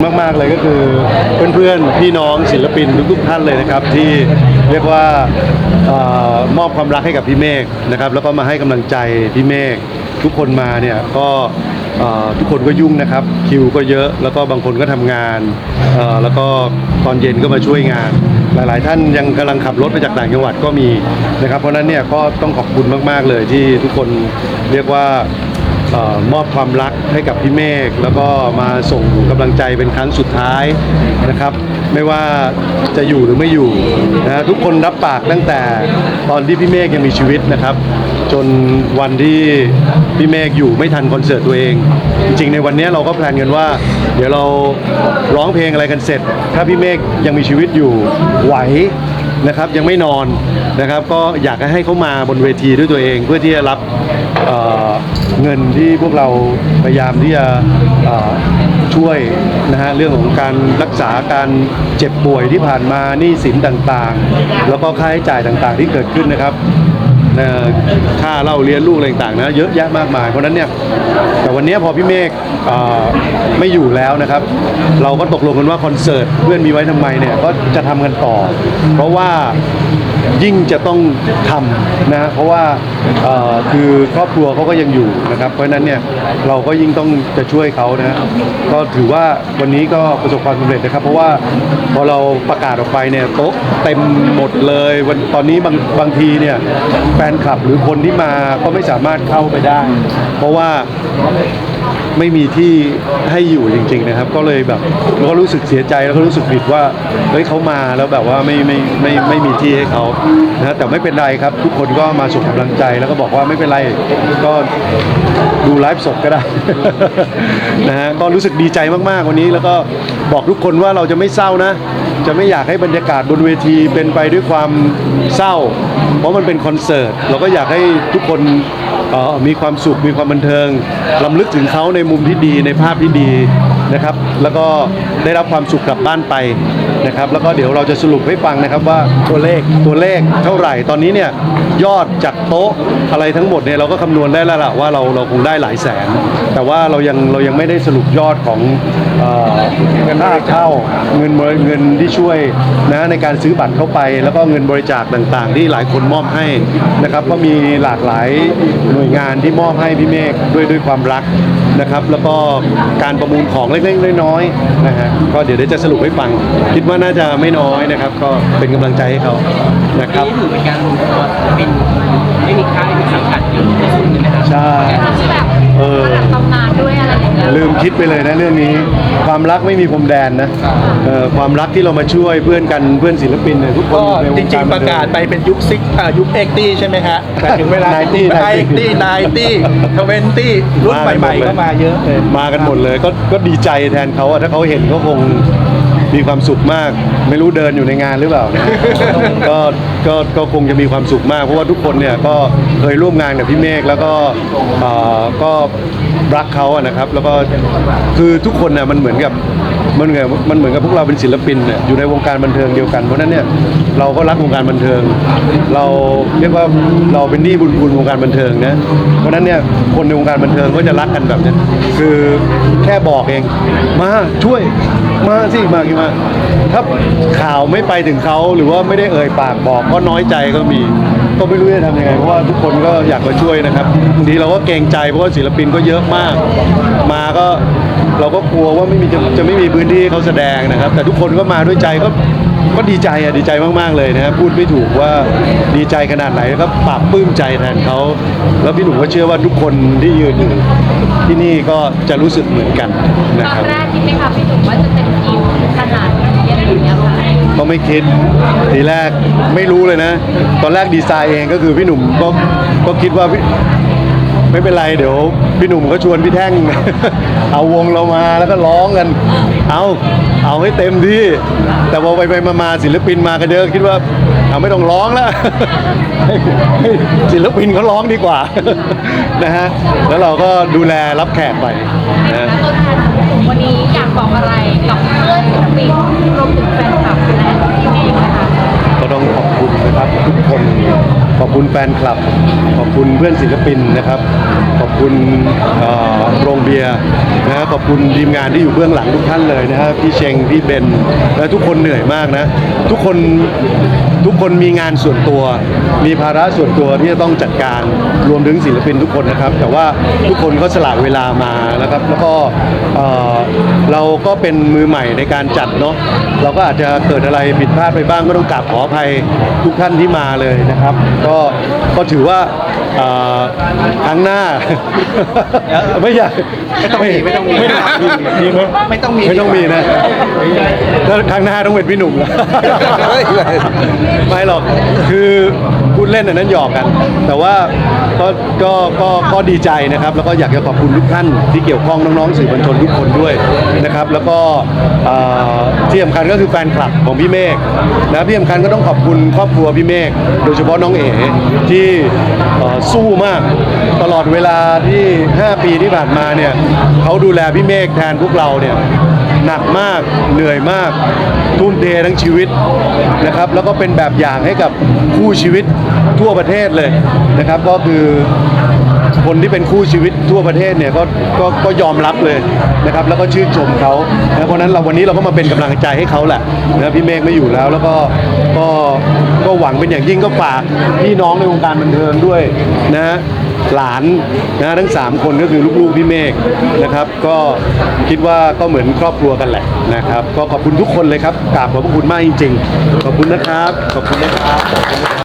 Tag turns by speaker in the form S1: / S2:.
S1: มาก ๆ เลยก็คือเพื่อนๆ พี่น้องศิลปินทุกๆท่านเลยนะครับ ที่เรียกว่าเออมอบความรักให้กับพี่เมฆนะครับ แล้วก็มาให้กำลังใจพี่เมฆทุกคนมาเนี่ยก็เอ่อทุกคนก็ยุ่งนะครับ คิวก็เยอะแล้วก็บางคนก็ทำงานเอ่อแล้วก็ตอนเย็นก็มาช่วยงาน หลายๆ ท่านยังกำลังขับรถมาจากต่างจังหวัดก็มีนะครับ เพราะฉะนั้นเนี่ยก็ต้องขอบคุณมาก ๆ เลยที่ทุกคนเรียกว่า มอบความรักให้กับพี่เมฆแล้วก็มาส่งกำลังใจเป็นครั้งสุดท้ายนะครับ ไม่ว่าจะอยู่หรือไม่อยู่นะฮะทุกคนรับปากตั้งแต่ตอนที่พี่เมฆยังมีชีวิตนะครับ จนวันที่พี่เมฆอยู่ไม่ทันคอนเสิร์ตตัวเอง จริงๆ ในวันนี้เราก็แพลนกันว่า เดี๋ยวเราร้องเพลงอะไรกันเสร็จ ถ้าพี่เมฆยังมีชีวิตอยู่ไหวนะครับยังไม่นอนนะครับ ก็อยากให้เขามาบนเวทีด้วยตัวเองเพื่อที่จะรับ เเงินที่พวกเราพยายามที่จะช่วยนะฮะเรื่องของการรักษาการเจ็บป่วยที่ผ่านมาหนี้สินต่างๆ แล้วก็ค่าใช้จ่ายต่างๆ ที่เกิดขึ้นนะครับค่าเล่าเรียนลูกอะไรต่างๆนะเยอะแยะมากมายเพราะนั้นเนี่ยแต่วันนี้พอพี่เมฆไม่อยู่แล้วนะครับ เราก็ตกลงกันว่าคอนเสิร์ตเพื่อนมีไว้ทำไมเนี่ยก็จะทำกันต่อ เพราะว่า ยิ่งจะต้องทำนะเพราะว่าคือครอบครัวเขาก็ยังอยู่นะครับ เพราะฉะนั้นเนี่ยเราก็ยิ่งต้องจะช่วยเขานะก็ถือว่าวันนี้ก็ประสบความสำเร็จนะครับ เพราะว่าพอเราประกาศออกไปเนี่ยโต๊ะเต็มหมดเลยวันตอนนี้บางบางทีเนี่ยแฟนคลับหรือคนที่มาก็ไม่สามารถเข้าไปได้ เพราะว่า ไม่มีที่ให้อยู่จริง ๆนะครับ ก็เลยแบบก็รู้สึกเสียใจแล้วก็รู้สึกผิดว่าเฮ้ยเขามาแล้วแบบว่าไม่ไม่ไม่ไม่ม่มีที่ให้เขานะแต่ไม่เป็นไรครับ ทุกคนก็มาส่งกำลังใจแล้วก็บอกว่าไม่เป็นไรก็ดูไลฟ์สดก็ได้ นะฮะก็รู้สึกดีใจมากๆวันนี้ แล้วก็บอกทุกคนว่าเราจะไม่เศร้านะ จะไม่อยากให้บรรยากาศบนเวทีเป็นไปด้วยความเศร้า เพราะมันเป็นคอนเสิร์ตเราก็อยากให้ทุกคน เอ่อมีความสุขมีความบันเทิงลำลึกถึงเขาในมุมที่ดีในภาพที่ดี นะครับ แล้วก็ได้รับความสุขกลับบ้านไปนะครับ แล้วก็เดี๋ยวเราจะสรุปให้ฟังนะครับว่าตัวเลขตัวเลขเท่าไหร่ตอนนี้เนี่ยยอดจากโต๊ะอะไรทั้งหมดเนี่ยเราก็คำนวณได้แล้วล่ะว่าเราเราคงได้หลายแสน แต่ว่าเรายังเรายังไม่ได้สรุปยอดของเอ่อค่าเข้าเงินเงินที่ช่วยนะในการซื้อบัตรเข้าไป แล้วก็เงินบริจาคต่างๆ ที่หลายคนมอบให้นะครับ ก็มีหลากหลายหน่วยงานที่มอบให้พี่เมฆด้วยด้วยความรัก นะครับแล้วก็การประมูลของเล็กๆน้อยๆนะฮะก็เดี๋ยวเดี๋ยวจะสรุปให้ฟัง คิดว่าน่าจะไม่น้อยนะครับ ก็เป็นกำลังใจให้เขานะครับ
S2: นี่ถือเป็นการรวมตัวศิลปินไม่มีค่ายไม่มีสังกัด
S1: คิดไปเลยนะเรื่องนี้ ความรักไม่มีพรมแดนนะเอ่อความรักที่เรามาช่วยเพื่อนกันเพื่อนศิลปินเนี่ยทุกคน
S3: ก็
S1: ในว
S3: จ
S1: ง
S3: ริงๆ ประกาศไปเป็นยุคซิกอ่ายุคเอ็กตี้ใช่ไหมฮะแต่ถึงเวลา
S1: 90
S3: ไอตี้นายตี้ทเวนตี้รุ่นใหม่ๆก็มาเยอะเลย
S1: มากันหมดเลยก็ก็ดีใจแทนเขาอะถ้าเขาเห็นก็คง มีความสุขมาก ไม่รู้เดินอยู่ในงานหรือเปล่านะก็ก็ก็คงจะมีความสุขมาก เพราะว่าทุกคนเนี่ยก็เคยร่วมงานกับพี่เมฆแล้วก็เอ่อก็รักเขาอะนะครับ แล้วก็คือทุกคนน่ะมันเหมือนกับ มันเหมือนมันเหมือนกับพวกเราเป็นศิลปินเนี่ยอยู่ในวงการบันเทิงเดียวกันเพราะนั้นเนี่ยเราก็รักวงการบันเทิง เราเรียกว่าเราเป็นหนี้บุญคุณวงการบันเทิงนะเพราะฉะนั้นเนี่ยคนในวงการบันเทิงก็จะรักกันแบบเนี้ยคือแค่บอกเอง มาช่วยมาสิมากี่มาถ้าข่าวไม่ไปถึงเขาหรือว่าไม่ได้เอ่ยปากบอกก็น้อยใจก็มี ก็ไม่รู้จะทำยังไงเพราะว่าทุกคนก็อยากมาช่วยนะครับบางทีเราก็เกรงใจเพราะว่าศิลปินก็เยอะมาก มาก็ เราก็กลัวว่าไม่มีจะจะไม่มีพื้นที่ให้เขาแสดงนะครับ แต่ทุกคนก็มาด้วยใจก็ก็ดีใจอะดีใจมาก ๆ เลยนะครับพูดไม่ถูกว่าดีใจขนาดไหนแล้วก็ปลาบปลื้มใจแทนเขาแล้วพี่หนุ่มก็เชื่อว่าทุกคนที่ยืนอยู่ที่นี่ก็จะรู้สึกเหมือนกัน
S4: ต
S1: นะ
S4: อ
S1: คนรับ
S4: แรกคิดไหมคะพี่หนุ่มว่าจะเป็นทีมขนาดนี้อะไรอย่างเงี้ยค่ะ
S1: ก็ไม่คิดทีแรกไม่รู้เลยนะ ตอนแรกดีไซน์เองก็คือพี่หนุ่มก็ก็คิดว่าพี่ ไม่เป็นไรเดี๋ยวพี่หนุ่มก็ชวนพี่แท่ง เอาวงเรามาแล้วก็ร้องกัน เอาเอาให้เต็มที่ แต่พอไปไปมามาศิลปินมากันเยอะคิดว่าเอาไม่ต้องร้องแล้วให้ให้ศิลปินเขาร้องดีกว่านะฮะแล้วเราก็ดูแลรับแขกไปนะฮะ
S4: ตัวแทนวันนี้อยากบอกอะไรกับเพื่อนศิลปินรวมถึงแฟนคลับและพี่เมฆนะคะ
S1: ก็ต้องขอบคุณนะครับทุกคนขอบคุณแฟนคลับขอบคุณ เพื่อนศิลปินนะครับ ขอบคุณโรงเบียร์นะขอบคุณทีมงานที่อยู่เบื้องหลังทุกท่านเลยนะฮะพี่เชงพี่เบนและทุกคนเหนื่อยมากนะ ทุกคนทุกคนมีงานส่วนตัว มีภาระส่วนตัวที่จะต้องจัดการรวมถึงศิลปินทุกคนนะครับ แต่ว่าทุกคนก็สละเวลามานะครับ แล้วก็เราก็เป็นมือใหม่ในการจัดเนาะเราก็อาจจะเกิดอะไรผิดพลาดไปบ้างก็ต้องกราบขออภัยทุกท่านที่มาเลยนะครับ ก็ก็ถือว่า เอ่อครั้งหน้า ไม่อยาก
S3: ไม่ต้องมีไม่ต้องมี
S1: ไม่ต้องมีมีไหม
S3: ไม่ต้องมี
S1: ไม่ต้องมีนะถ้าครั้งหน้าต้องเป็นพี่หนุ่มแล้ว
S3: เฮ้ย
S1: ไม่หรอกคือพูดเล่นอันนั้นหยอกกัน แต่ว่าก็ก็ก็ก็ดีใจนะครับ แล้วก็อยากจะขอบคุณทุกท่านที่เกี่ยวข้องน้องๆสื่อมวลชนทุกคนด้วยนะครับ แล้วก็เอ่อที่สำคัญก็คือแฟนคลับของพี่เมฆนะที่สำคัญก็ต้องขอบคุณครอบครัวพี่เมฆโดยเฉพาะน้องเอ๋ที่เอ่อสู้มากตลอดเวลาที่ 5 ปีที่ผ่านมาเนี่ยเขาดูแลพี่เมฆแทนพวกเราเนี่ย หนักมากเหนื่อยมากทุ่มเททั้งชีวิตนะครับ แล้วก็เป็นแบบอย่างให้กับคู่ชีวิตทั่วประเทศเลยนะครับ ก็คือคนที่เป็นคู่ชีวิตทั่วประเทศเนี่ยก็ก็ก็ยอมรับเลยนะครับ แล้วก็ชื่นชมเขานะเพราะฉะนั้นเราวันนี้เราก็มาเป็นกำลังใจให้เขาแหละนะพี่เมฆไม่อยู่แล้ว แล้วก็ก็ก็หวังเป็นอย่างยิ่งก็ฝากพี่น้องในวงการบันเทิงด้วยนะ หลานนะทั้ง 3 คนก็คือลูกๆพี่เมฆนะครับ ก็คิดว่าก็เหมือนครอบครัวกันแหละนะครับ ก็ขอบคุณทุกคนเลยครับกราบขอบพระคุณมากจริง ๆ ขอบคุณนะครับ ขอบคุณนะครับ